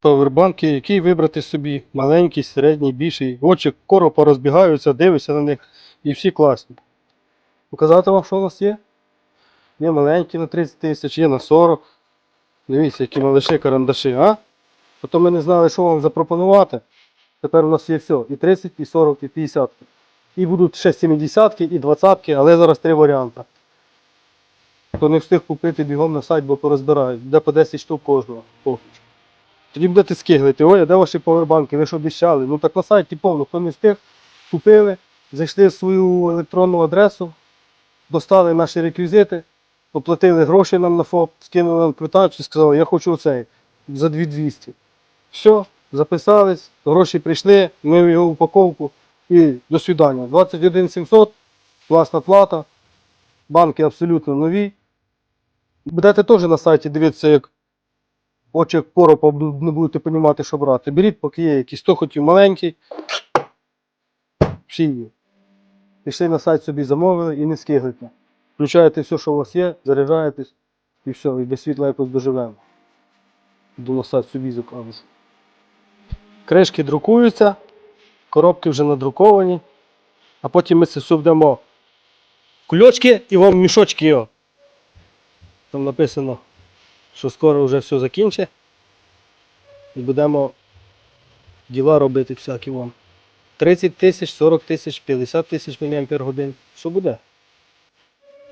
Павербанки, який вибрати собі, маленький, середній, більший. Очі коро порозбігаються, дивишся на них і всі класні. Показати вам, що у нас є? Є маленькі на 30 тисяч, є на 40. Дивіться, які малиші карандаші, а? Потім ми не знали, що вам запропонувати. Тепер у нас є все. І 30, і 40, і 50. І будуть ще 70 і 20 але зараз три варіанти. Хто не встиг купити бігом на сайт, бо порозбирають. Де по 10 штук кожного. поки. Тоді будете скиглити, ой, де ваші повербанки, ви ж обіцяли. Ну так на сайті повно, хто не встиг, купили, зайшли в свою електронну адресу, достали наші реквізити, оплатили гроші нам на ФОП, скинули нам квитанцію, сказали, я хочу оцей за 2200. Все, записались, гроші прийшли, ми в його упаковку і до свидання. 21 700, класна плата, банки абсолютно нові. Будете теж на сайті дивитися, як очі як поропа не будете розуміти, що брати. Беріть, поки є якісь. Хто хотів маленький. Всі є. Пішли на сайт собі замовили і не скиглите. Включаєте все, що у вас є, заряджаєтесь і все, і без світла якось доживемо. Сайт собі закажу. Кришки друкуються, коробки вже надруковані, а потім ми це все Кульочки і вам мішочки. Там написано, що скоро вже все закінчить. І будемо діла робити всякі вам. 30 тисяч, 40 тисяч, 50 тисяч мАч. Що буде?